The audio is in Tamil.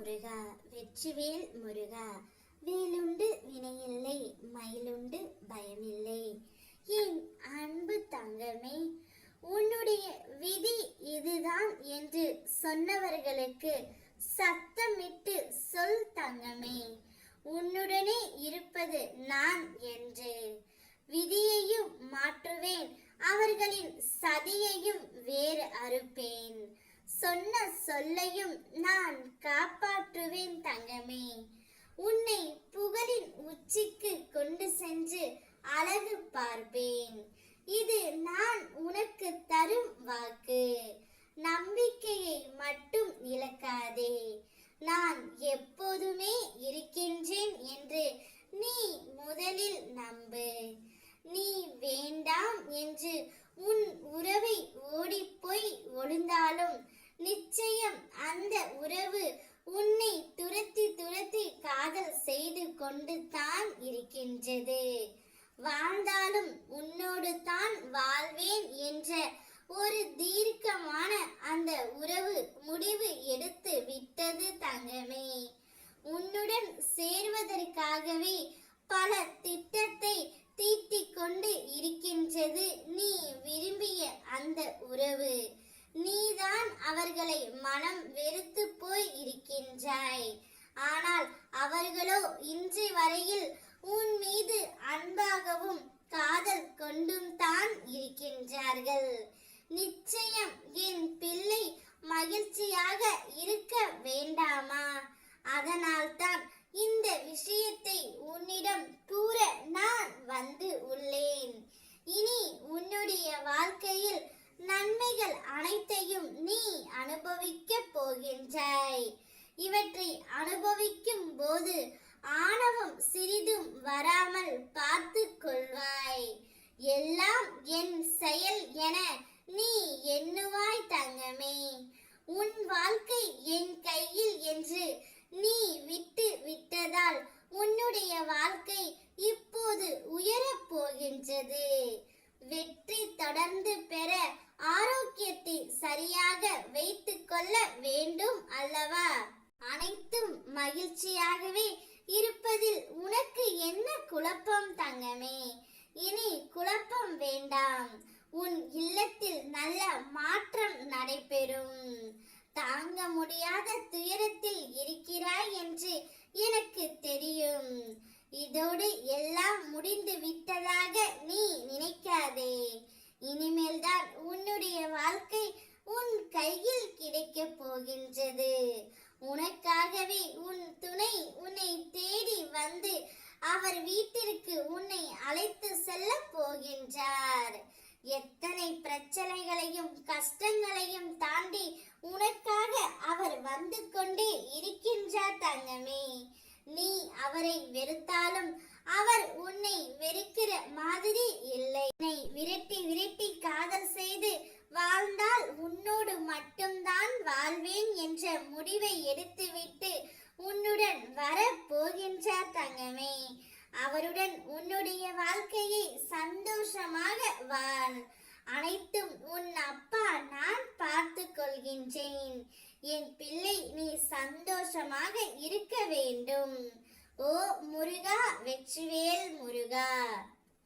முருகா வெற்றிவேல் முருகா வேலுண்டு வினையில்லை மயிலுண்டு பயமில்லை என் அன்பு தங்கமே உன்னுடைய விதி இதுதான் என்று சொன்னவர்களுக்கு சத்தமிட்டு சொல் தங்கமே. உன்னுடனே இருப்பது நான் என்று விதியையும் மாற்றுவேன் அவர்களின் சதியையும் வேறு அறுப்பேன். சொன்ன சொல்லையும் நான் காப்பாற்றுவேன் தங்கமே. உன்னை புகழின் உச்சிக்கு கொண்டு சென்று அழகு பார்ப்பேன். இது நான் உனக்கு தரும் வாக்கு. நம்பிக்கையை மட்டும் இழக்காதே. நான் எப்போதுமே இருக்கின்றேன் என்று நீ முதலில் நம்பு நீ வேண்டாம் என்று உன் உறவை ஓடிப்போய் ஒளிந்தாலும் நிச்சயம் அந்த உறவு உன்னை துரத்தி துரத்தி காதல் செய்து கொண்டு தான் இருக்கின்றது. வாழ்ந்தாலும் உன்னோடு தான் வாழ்வேன் என்ற ஒரு தீர்க்கமான அந்த உறவு முடிவு எடுத்து விட்டது தங்கமே. உன்னுடன் சேர்வதற்காகவே பல திட்டத்தை தீட்டிக் கொண்டு இருக்கின்றது நீ விரும்பிய அந்த உறவு. நீதான் அவர்களை மனம் வெறுத்து போய் இருக்கின்றாய். ஆனால் அவர்களோ இன்று வரையில் உன் மீது அன்பாகவும் காதல் கொண்டும் தான் இருக்கின்றார்கள். நிச்சயம் என் பிள்ளை மகிழ்ச்சியாக இருக்க வேண்டாமா? அதனால்தான் இந்த விஷயத்தை உன்னிடம் கூற நான் வந்து உள்ளேன். இனி உன்னுடைய வாழ்க்கையில் நன்மைகள் அனைத்தையும் நீ அனுபவிக்க போகின்றாய். இவற்றை அனுபவிக்கும் போது ஆணவம் சிறிதும் வராமல் பார்த்து கொள்வாய். எல்லாம் என் செயல் என நீ எண்ணுவாய் தங்கமே. உன் வாழ்க்கை என் கையில் என்று நீ விட்டு விட்டதால் உன்னுடைய வாழ்க்கை இப்போது உயரப் போகின்றது. வெற்றி தொடர்ந்து பெற ஆரோக்கியத்தை சரியாக வைத்துக்கொள்ள வேண்டும் அல்லவா? அனைத்தும் மகிழ்ச்சியாகவே இருப்பதில் உனக்கு என்ன குழப்பம் தங்கமே? இனி குழப்பம் வேண்டாம். உன் இல்லத்தில் நல்ல மாற்றம் நடைபெறும். தாங்க முடியாத துயரத்தில் இருக்கிறாய் என்று எனக்கு தெரியும் இதோடு எல்லாம் முடிந்து விட்டதாக நீ நினைக்காதே இனிமேல் தான் உன்னுடைய வாழ்க்கை உன் கையில் கிடைக்கப் போகின்றது உனக்காகவே உன் துணை உன்னை தேடி வந்து அவர் வீட்டிற்கு உன்னை அழைத்து செல்ல போகின்றார். எத்தனை பிரச்சனைகளையும் கஷ்டங்களையும் தாண்டி உனக்காக அவர் வந்து கொண்டே இருக்கின்றார் தங்கமே. நீ அவரை வெறுத்தாலும் அவர் உன்னை வெறுக்கிற மாதிரி இல்லை. விரட்டி விரட்டி காதல் செய்து வாழ்ந்தால் உன்னோடு மட்டும்தான் வாழ்வேன் என்ற முடிவை எடுத்துவிட்டு உன்னுடன் வர போகின்றார் தங்கமே. அவருடன் உன்னுடைய வாழ்க்கையை சந்தோஷமாக வாழ். அனைத்தும் உன் அப்பா நான் பார்த்து கொள்கின்றேன். என் பிள்ளை நீ சந்தோஷமாக இருக்க வேண்டும். ஓ முருகா வெற்றிவேல் முருகா.